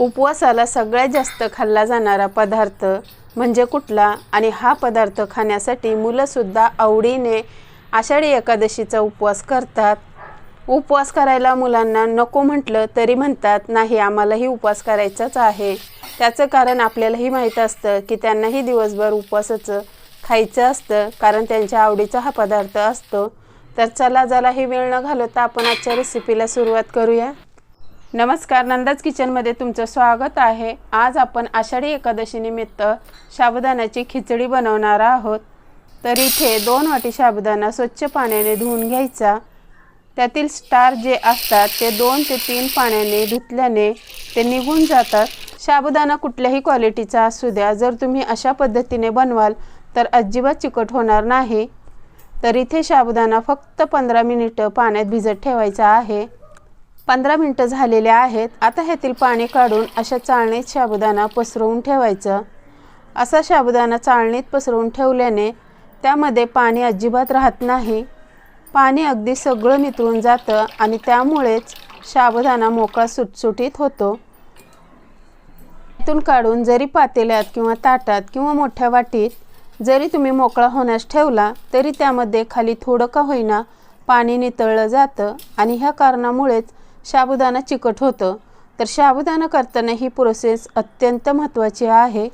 उपवासाला सगळ्यात जास्त खाल्ला जाणारा पदार्थ म्हणजे कुठला? आणि हा पदार्थ खाण्यासाठी मुलंसुद्धा आवडीने आषाढी एकादशीचा उपवास करतात. उपवास करायला मुलांना नको म्हटलं तरी म्हणतात नाही आम्हालाही उपवास करायचाच आहे. त्याचं कारण आपल्यालाही माहीत असतं की त्यांनाही दिवसभर उपवासाचं खायचं असतं कारण त्यांच्या आवडीचा हा पदार्थ असतो. तर चला जरा ही वेळ न घालवता आपण आजच्या रेसिपीला सुरुवात करूया. नमस्कार नंदाज किचनमध्ये तुमचं स्वागत आहे. आज आपण आषाढी एकादशीनिमित्त साबुदाण्याची खिचडी बनवणार आहोत. तर इथे दोन वाटी साबुदाणा स्वच्छ पाण्याने धुवून घ्यायचा. त्यातील स्टार जे असतात ते दोन ते तीन पाण्याने धुतल्याने ते निघून जातात. साबुदाणा कुठल्याही क्वालिटीचा असू द्या जर तुम्ही अशा पद्धतीने बनवाल तर अजिबात चिकट होणार नाही. तर इथे साबुदाणा फक्त पंधरा मिनिटं पाण्यात भिजत ठेवायचा आहे. पंधरा मिनटं झालेले आहेत. आता ह्यातील पाणी काढून अशा चाळणीत साबुदाणा पसरवून ठेवायचं. असा साबुदाणा चाळणीत पसरवून ठेवल्याने त्यामध्ये पाणी अजिबात राहत नाही. पाणी अगदी सगळं नितळून जातं आणि त्यामुळेच साबुदाणा मोकळा सुटसुटीत होतो. त्यातून काढून जरी पातेल्यात किंवा ताटात किंवा मोठ्या वाटीत जरी तुम्ही मोकळा होण्यास ठेवला तरी त्यामध्ये खाली थोडं का होईना पाणी नितळलं जातं आणि ह्या कारणामुळेच साबुदाणा चिकट होतं. तर साबुदाणा करताना ही प्रोसेस अत्यंत महत्त्वाची आहे.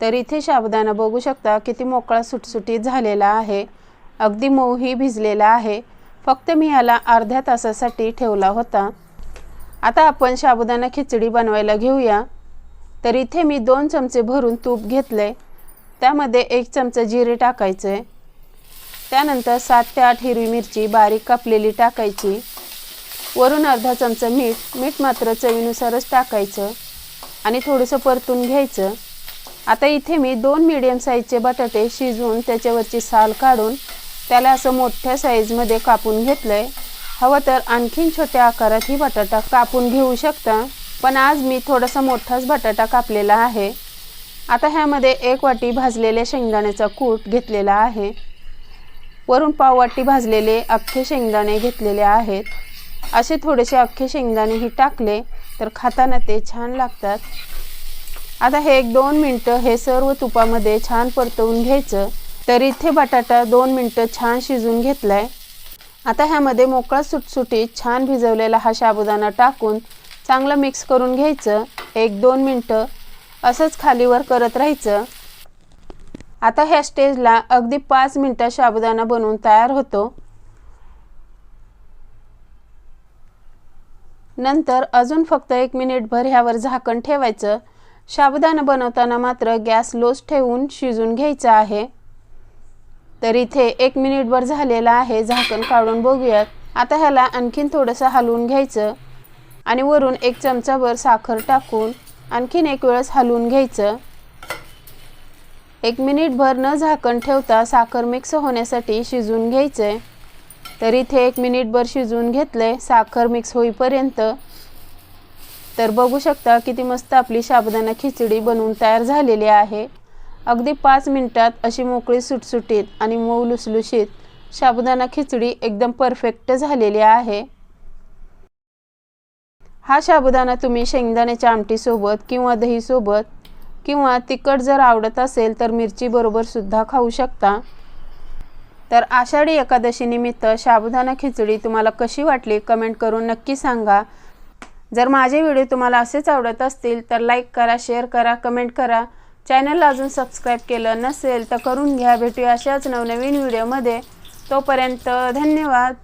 तर इथे साबुदाणा बघू शकता किती मोकळा सुटसुटीत झालेला आहे. अगदी मऊही भिजलेला आहे. फक्त मी याला अर्ध्या तासासाठी ठेवला होता. आता आपण साबुदाणा खिचडी बनवायला घेऊया. तर इथे मी दोन चमचे भरून तूप घेतले त्यामध्ये एक चमचा जिरे टाकायचे. त्यानंतर सात ते आठ हिरवी मिरची बारीक कापलेली टाकायची. वरून अर्धा चमचा मीठ मीठ मात्र चवीनुसारच टाकायचं आणि थोडंसं परतून घ्यायचं. आता इथे मी दोन मिडियम साईजचे बटाटे शिजवून त्याच्यावरची साल काढून त्याला असं मोठ्या साईजमध्ये कापून घेतलं आहे हवं तर आणखीन छोट्या आकारातही बटाटा कापून घेऊ शकता पण आज मी थोडासा मोठाच बटाटा कापलेला आहे. आता ह्यामध्ये एक वाटी भाजलेल्या शेंगदाण्याचा कूट घेतलेला आहे. वरून पाववाटी भाजलेले अख्खे शेंगदाणे घेतलेले आहेत. असे थोडेसे अख्खे शेंगदाणेही टाकले तर खाताना ते छान लागतात. आता हे एक दोन मिनटं हे सर्व तुपामध्ये छान परतवून घ्यायचं. तर इथे बटाटा दोन मिनटं छान शिजून घेतला आहे आता ह्यामध्ये मोकळा सुटसुटीत छान भिजवलेला हा साबुदाणा टाकून चांगलं मिक्स करून घ्यायचं. एक दोन मिनटं असंच खालीवर करत राहायचं. आता ह्या स्टेजला अगदी पाच मिनटात साबुदाणा बनवून तयार होतो. नंतर अजून फक्त एक मिनिटभर ह्यावर झाकण ठेवायचं. साबुदाणा बनवताना मात्र गॅस लोज ठेवून शिजून घ्यायचा आहे. तर इथे एक मिनिटभर झालेला आहे झाकण काढून बघूयात. आता ह्याला आणखीन थोडंसं हलवून घ्यायचं आणि वरून एक चमचाभर साखर टाकून आणखीन एक वेळेस हलवून घ्यायचं. एक मिनिटभर न झाकण ठेवता साखर मिक्स होण्यासाठी शिजवून घ्यायचं आहे तर इथे एक मिनिटभर शिजवून घेतलं आहे साखर मिक्स होईपर्यंत. तर बघू शकता किती मस्त आपली साबुदाणा खिचडी बनवून तयार झालेली आहे. अगदी पाच मिनटात अशी मोकळी सुटसुटीत आणि मऊ लुसलुशीत साबुदाणा खिचडी एकदम परफेक्ट झालेली आहे. हा साबुदाणा तुम्ही शेंगदाण्याच्या आमटीसोबत किंवा दहीसोबत किंवा तिखट जर आवडत असेल तर मिरची बरोबर सुद्धा खाऊ शकता. तर आषाढी एकादशीनिमित्त साबुदाणा खिचडी तुम्हाला कशी वाटली कमेंट करून नक्की सांगा. जर माझे व्हिडिओ तुम्हाला असेच आवडत असतील तर लाईक करा शेअर करा कमेंट करा. चॅनलला अजून सबस्क्राईब केलं नसेल तर करून घ्या. भेटूया अशाच नवनवीन व्हिडिओमध्ये. तोपर्यंत धन्यवाद.